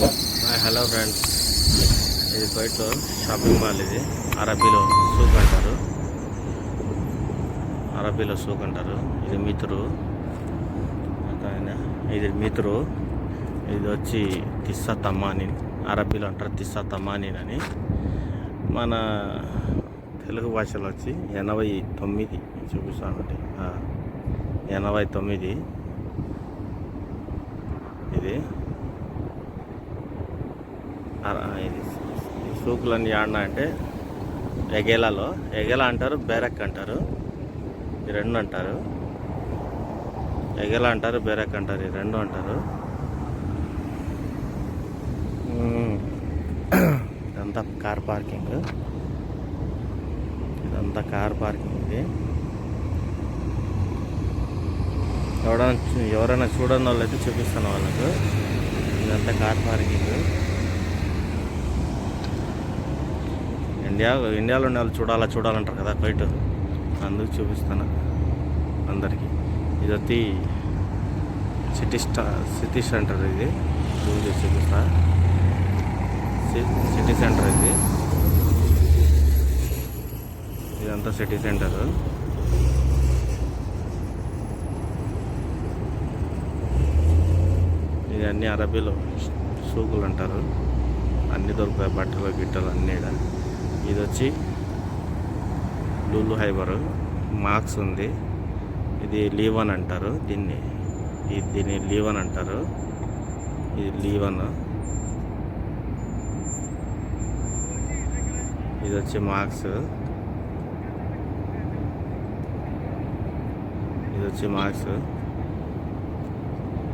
Hi hello friends ఇది బయట shopping mall ఇది. అరబీలో సూక్ అంటారు. అరబీలో సూక్ అంటారు. ఇది మిత్రు ఆయన. ఇది మిత్రు ఇది వచ్చి తిస్సా తమ్మాని అరబీలో అంటారు తిస్సా తమ్మాని అని. మన తెలుగు భాషలో వచ్చి ఎనభై తొమ్మిది చూపిస్తానండి. ఎనభై తొమ్మిది. ఇది ఇది సూకులని సూకులన్నీ ఆడినా అంటే ఎగేలాలో ఎగేలా అంటారు బేరక్ అంటారు. ఈ రెండు అంటారు. ఎగేలా అంటారు బేరక్ అంటారు ఈ రెండు అంటారు. ఇదంతా కార్ పార్కింగ్. ఇదంతా కార్ పార్కింగ్ ఇది. ఎవరైనా ఎవరైనా చూడని వాళ్ళు అయితే చూపిస్తాను వాళ్ళకు. ఇదంతా కార్ పార్కింగ్. ఇండియా ఇండియాలో ఉన్న వాళ్ళు చూడాలా చూడాలంటారు కదా బయట అందుకు చూపిస్తాను అందరికీ. ఇది వచ్చి సిటీ స్టా సిటీ సెంటర్ ఇది. జూమ్ చేసి చూపిస్తా. సిటీ సెంటర్ ఇది. ఇదంతా సిటీ సెంటర్. ఇది అన్ని అరబీలో సూకులు అంటారు. అన్ని దొరుకుతాయి బట్టలు గిట్టలు అన్నీ ఈడ. ఇది వచ్చి లూలు హైబర్. మార్క్స్ ఉంది. ఇది లీవన్ అంటారు దీన్ని. ఇది దీన్ని లీవన్ అంటారు. ఇది లీవన్. ఇది వచ్చి మార్క్స్. ఇది వచ్చి మార్క్స్.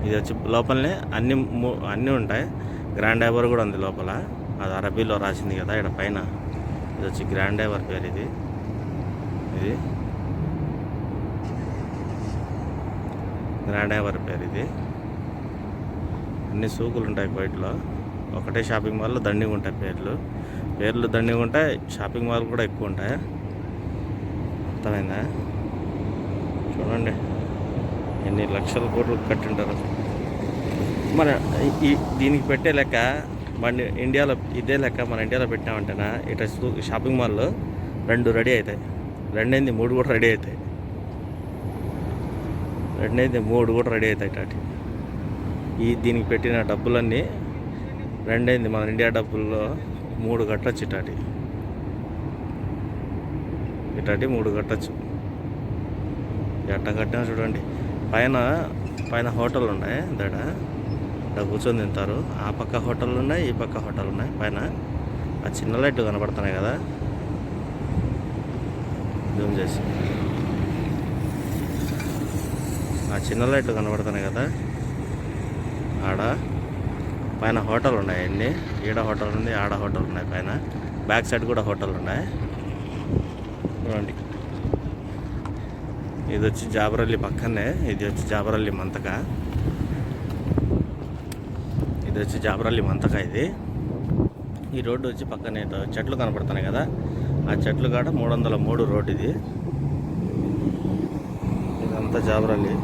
ఇది వచ్చి లోపలనే అన్ని మూ- అన్నీ ఉంటాయి. గ్రాండ్ హైబర్ కూడా ఉంది లోపల. అది అరబీలో రాసింది కదా ఇక్కడ పైన. ఇది వచ్చి గ్రాండ్ డైవర్ పేరు ఇది. ఇది. గ్రాండ్ డైవర్ పేరు ఇది. అన్ని సూకులు ఉంటాయి బయటలో. ఒకటే షాపింగ్ మాల్లో దండిగా ఉంటాయి పేర్లు. పేర్లు దండిగా ఉంటాయి షాపింగ్ మాల్ కూడా ఎక్కువ ఉంటాయి. అర్థమైందా? చూడండి. ఎన్ని లక్షల కోట్లు కట్టింటారు. మరి ఈ దీనికి పెట్టే లెక్క మన ఇండియాలో ఇదే లెక్క మన ఇండియాలో పెట్టినామంటేనా ఇట్లా షాపింగ్ మాల్లో రెండు రెడీ అవుతాయి రెండైంది మూడు కూడా రెడీ అవుతాయి రెండైంది మూడు కూడా రెడీ అవుతాయి టాటి ఈ దీనికి పెట్టిన డబ్బులన్నీ రెండైంది మన ఇండియా డబ్బుల్లో మూడు కట్టచ్చు ఇటాటి ఇటాటి మూడు కట్టచ్చు. ఎట్ట కట్టినా చూడండి. పైన పైన హోటల్ ఉన్నాయి దాడ? ఇక్కడ కూర్చొని తింటారు. ఆ పక్క హోటల్ ఉన్నాయి ఈ పక్క హోటల్ ఉన్నాయి పైన ఆ చిన్న లైట్ కనబడుతున్నాయి కదా. జూమ్ చేసి. ఆ చిన్న లైట్ కనబడుతున్నాయి కదా. ఆడ పైన హోటల్ ఉన్నాయి అన్ని ఈడ హోటల్ ఉంది ఆడ హోటల్ ఉన్నాయి పైన. బ్యాక్ సైడ్ కూడా హోటల్ ఉన్నాయి చూడండి. ఇది వచ్చి జాబరల్లి పక్కనే ఇది వచ్చి జాబరల్లి మంతక. ఇది వచ్చి జాబరల్లి మంతక ఇది. ఈ రోడ్డు వచ్చి పక్కనే చెట్లు కనపడుతున్నాయి కదా. ఆ చెట్లు కాడ మూడు వందల మూడు రోడ్డు ఇది. ఇదంతా జాబరల్లి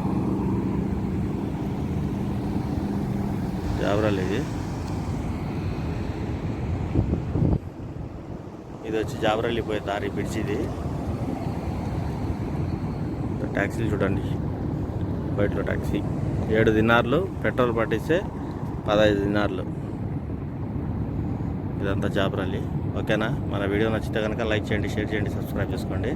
జాబరల్లి ఇది. ఇది వచ్చి జాబరల్లి పోయే దారి బ్రిడ్జ్ ఇది. ట్యాక్సీలు చూడండి. బయటలో ట్యాక్సీ ఏడు దినార్లు పెట్రోల్ పట్టిస్తే పదహైదు దినార్లు. ఇదంతా జాబ్ ఓకేనా? మన వీడియో నచ్చితే కనుక లైక్ చేయండి షేర్ చేయండి సబ్స్క్రైబ్ చేసుకోండి.